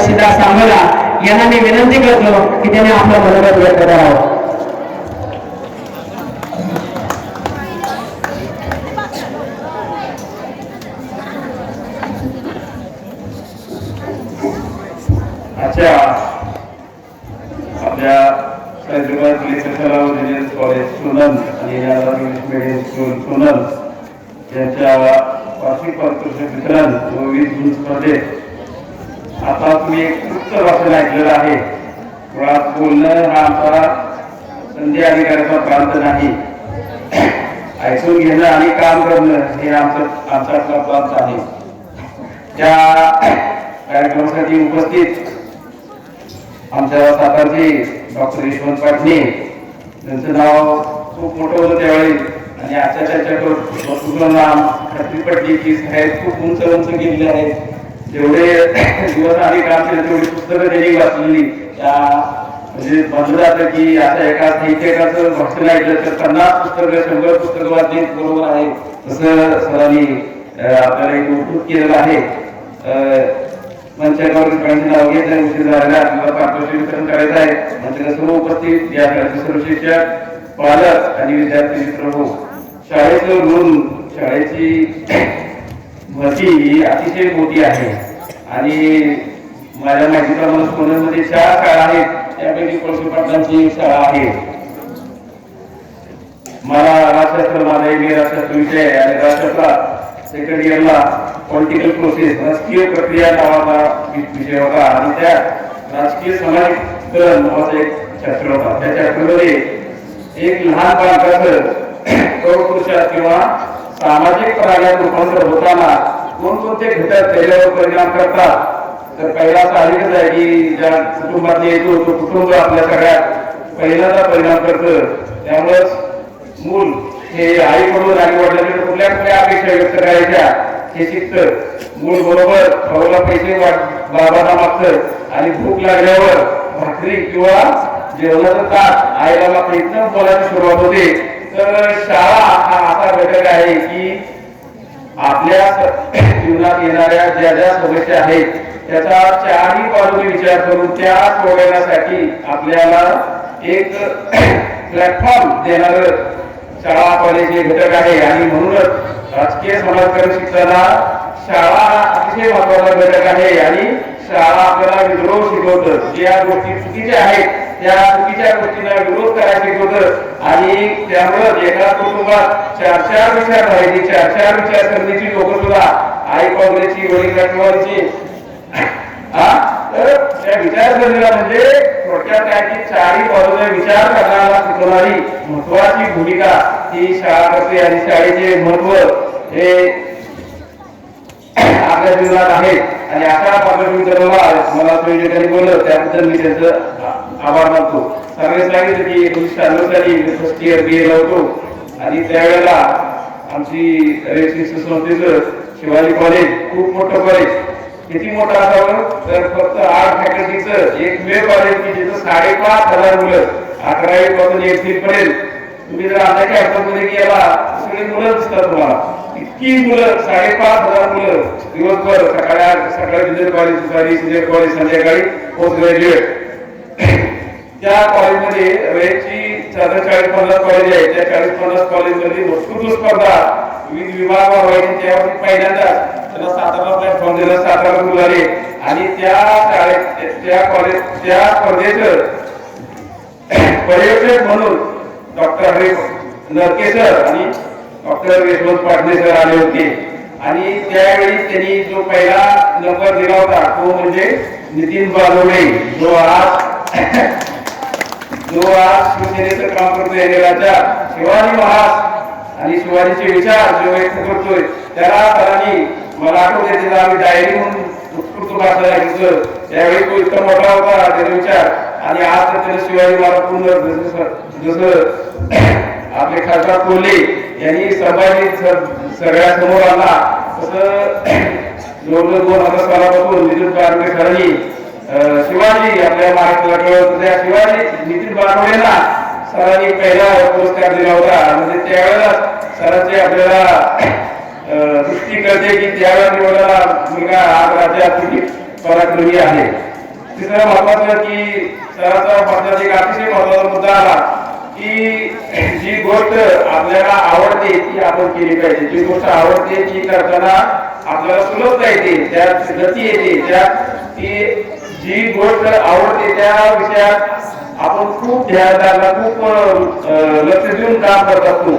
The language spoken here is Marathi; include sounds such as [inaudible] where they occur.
सिद्धार्थ सांगोला यांना मी विनंती करतो की त्याने आपलं मनोगत व्यक्त करावं अच्छा. आपल्या हैदराबाद कॉलेज सोनल आणि इंग्लिश स्कूल सोनल यांच्या वार्षिक पारितोषिक वितरण व वीज स्पर्धेत आता तुम्ही एक उत्तर वाचन ऐकलेलं आहे. मुळात बोलणं हा आमचा संधी अधिकाऱ्याचा प्रांत नाही. ऐकून घेणं आणि काम करणं हे आमचं आमचा प्रांत आहे. त्या कार्यक्रमासाठी उपस्थित आमच्या सातारचे डॉक्टर यशवंत पाटणे त्यांचं नाव खूप मोठं होतं त्यावेळी. आणि आजच्या त्याच्याकडून नाम खात्री पडली की साहेब खूप उंच उंच गेलेले आहेत. जेवढे दिवस आम्ही काम केलं तेवढी पुस्तकं त्यांनी वाचलेली. त्या म्हणजे म्हणलं जातं की आता एका साहित्यकाचं भाषण ऐकलं तर पन्नास पुस्तकं शंभर पुस्तकं वाचली बरोबर आहे. तसं सरांनी आपल्याला एक उपकृत केलेलं आहे. मंचावर नाव उशीर झालेला आपल्याला पारितोषिक वितरण करायचं आहे. मंचाला सर्व उपस्थित या शाळेचे सर्व शिक्षक पालक आणि विद्यार्थी मित्र हो शाळेचं ऋण शाळेची [clears throat] महती ही अतिशय मोठी आहे. आणि माझ्या माहितीप्रमाणे पुण्यामध्ये चार शाळा आहेत त्यापैकी कोळसे पाटलांची एक शाळा आहे. मला राजशास्त्र माझा एक राजशास्त्र विषय आहे आणि राजशास्त्रात सेकंड इयरला पॉलिटिकल प्रोसेस राजकीय प्रक्रिया नावाचा विषय होता. आणि त्या राजकीय समाजीकरण नावाचा एक शास्त्र होता. त्या शास्त्रामध्ये एक लहान बालकाचं प्रौढपुरुषात किंवा सामाजिक प्राण्यात रूपांतर होताना कोणकोणते घटक त्याच्यावर परिणाम करतात. तर पहिला साहजिकच आहे की ज्या कुटुंबातले येतो तो कुटुंब आपल्या सगळ्यात पहिल्यांदा परिणाम करतं. त्यामुळेच मूल हे आईकडून आई वडिलांकडून कुठल्या कुठल्या अपेक्षा व्यक्त करायच्या हे शिकत. मूल बरोबर भाऊला पैसे वाट- बाबांना मागतं. आणि भूक लागल्यावर भाकरी किंवा जेवणाचं ताट आईला मागतं. इथनं बोलायची सुरुवात होते. तर शाळा हा असा घटक आहे की आपल्या जीवनात येणाऱ्या ज्या ज्या समस्या आहेत त्याचा चारही बाजूने विचार करून त्या सोडवण्यासाठी आपल्याला एक प्लॅटफॉर्म देणार शाळा कॉलेज हे घटक आहे. आणि म्हणूनच राजकीय समाजकारण शिक्षणाला शाळा हा अतिशय महत्त्वाचा घटक आहे. आणि शाळा आपल्याला विद्रोह शिकवतं. ज्या गोष्टी चुकीच्या आहेत त्या चुकीच्या गोष्टींना विरोध करायला शिकवतं. आणि त्यामुळं एका कुटुंबात चार चार विचार राहायचे चार चार विचार करण्याची लोक सुद्धा आई काँग्रेसची वडील राष्ट्रवादीची हा तर त्या विचारसरणीला म्हणजे थोडक्यात काय की चारही बाजूने विचार करण्याला शिकवणारी महत्वाची भूमिका ही शाळा करते. आणि शाळेचे महत्त्व हे आपल्या जीवनात आहे. आणि अशा पार्श्वभूमीला मला संयोजकांनी बोललं. त्याबद्दल मी त्यांचं आभार मानतो. सगळ्यांनी सांगितलं की एकोणीसशे शहाण्णव साली मी फर्स्ट इयर बी एला होतो. आणि त्यावेळेला आमची रेसिडेन्सी संस्थेचं शिवाजी कॉलेज खूप मोठं कॉलेज किती मोठं असावं तर फक्त आर्ट फॅकल्टीचं एक वेळ कॉलेज की जिथं साडेपाच हजार मुलं अकरावी पासून एक पर्यंत तुम्ही जर आमच्या मध्ये गेला सगळी मुलं दिसतात तुम्हाला. इतकी मुलं साडेपाच हजार मुलं. दिवसभर सकाळी सकाळी ज्युनियर कॉलेज दुपारी सिनियर कॉलेज संध्याकाळी पोस्ट ग्रॅज्युएट त्या कॉलेजमध्ये रयतची साधारण चाळीस पन्नास कॉलेज आहे त्या चाळीस पन्नास कॉलेजमध्ये उत्स्फूर्त स्पर्धा विविध विभाग व्हायची त्यावरती पहिल्यांदा त्याला सातारा प्लॅटफॉर्म दिला. सातारा मुलं आले. आणि त्या शाळेत त्या कॉलेज त्या स्पर्धेचं पर्यटक म्हणून डॉक्टर नरके सर आणि डॉक्टर यशवंत पाटणे सर आले होते. आणि त्यावेळी त्यांनी जो पहिला नंबर दिला होता तो म्हणजे नितीन बालोडे जो आज जो आज शिवसेनेचं काम करतोय राजा शिवाजी महाराज आणि शिवाजीचे विचार जो व्यक्त करतोय त्याला सरांनी मला आठवते तिला आम्ही डायरी म्हणून उत्स्फूर्त भाषा घेतलं. त्यावेळी तो इतका मोठा होता त्याचे विचार आणि आज त्याच्या शिवाजी महाराज जसं आपले खासदार कोल्हे यांनी संभाजी सगळ्या समोर आला तसं जवळजवळ दोन हजार सालापासून नितीन बारणे सरांनी शिवाजी आपल्या महाराष्ट्राला कळवत त्या शिवाजी नितीन बारवडेला सरांनी पहिला पुरस्कार दिला होता. म्हणजे त्यावेळेला सरांचे आपल्याला दृष्टी करते की त्यावेळेला निवडलेला मुलगा आज राज्यात पराक्रमी आहे. तिसरं महत्वाचं की सरांचा महत्त्वाचा एक अतिशय महत्त्वाचा मुद्दा आला की जी गोष्ट आपल्याला आवडते ती आपण केली पाहिजे. जी गोष्ट आवडते ती करताना आपल्याला सुलभता येते त्यात गती येते त्यात ती जी गोष्ट आवडते त्या विषयात आपण खूप ध्यान खूप लक्ष देऊन काम करत असतो.